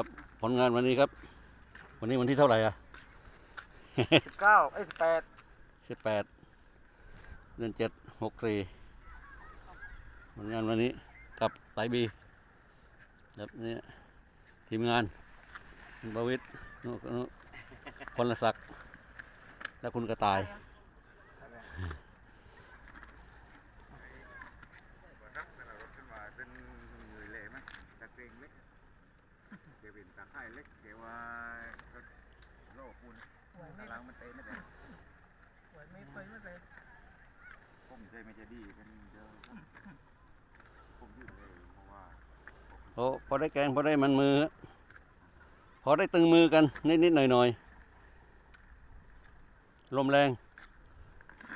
ครับผลงานวันนี้ครับ วันนี้วันที่เท่าไหร่อะสิบเก้าไอ้สิบแปดสิบแปดเดือนเจ็ดหกสี่ผลงานวันนี้กับไตรบีครับนี่ทีมงานคุณประวิทย์นุนุพลศักดิ์และคุณกระต่ายรักแต่ละรถขึ้นมาเป็นเหนื่อยเลยไหมตะเกรงเล็ก เดี๋ยวเป็นตะไคร่เล็กเดี๋ยวว่าโลกคุณตารางมันเตะไม่ได้ไม่ไปไม่ไปผมใจไม่จะดีเป็นเดียวผมยืดเลยเพราะว่าพอพอได้แกงพอได้มันมือ พอได้ตึงมือกันนิดนิดหน่อยหน่อยลมแรง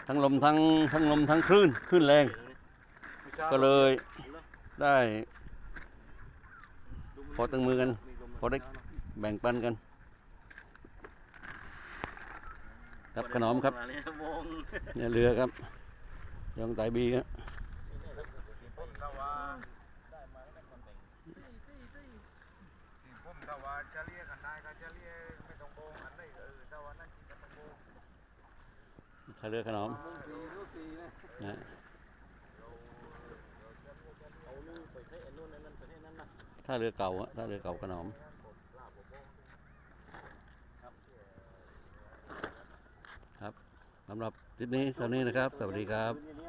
ทั้งลมทั้งทั้งลมทั้งคลื่นคลื่นแรง ก็เลยได้ พอตึงมือกัน พอได้แบ่งปันกัน ครับขนมครับเนี่ยเรือครับยองไตบีครับถ้าว่าจะเรียกกันได้ก็จะเรียกไม่ต้องโกงอันได้เออถ้าว่านั่นกินก็ต้องโกงถ้าเรือขนมนะถ้า เรือเก่าอะถ้าเรือเก่าขนมครับสำหรับคลิปนี้เท่านี้นะครับ สวัสดีครับ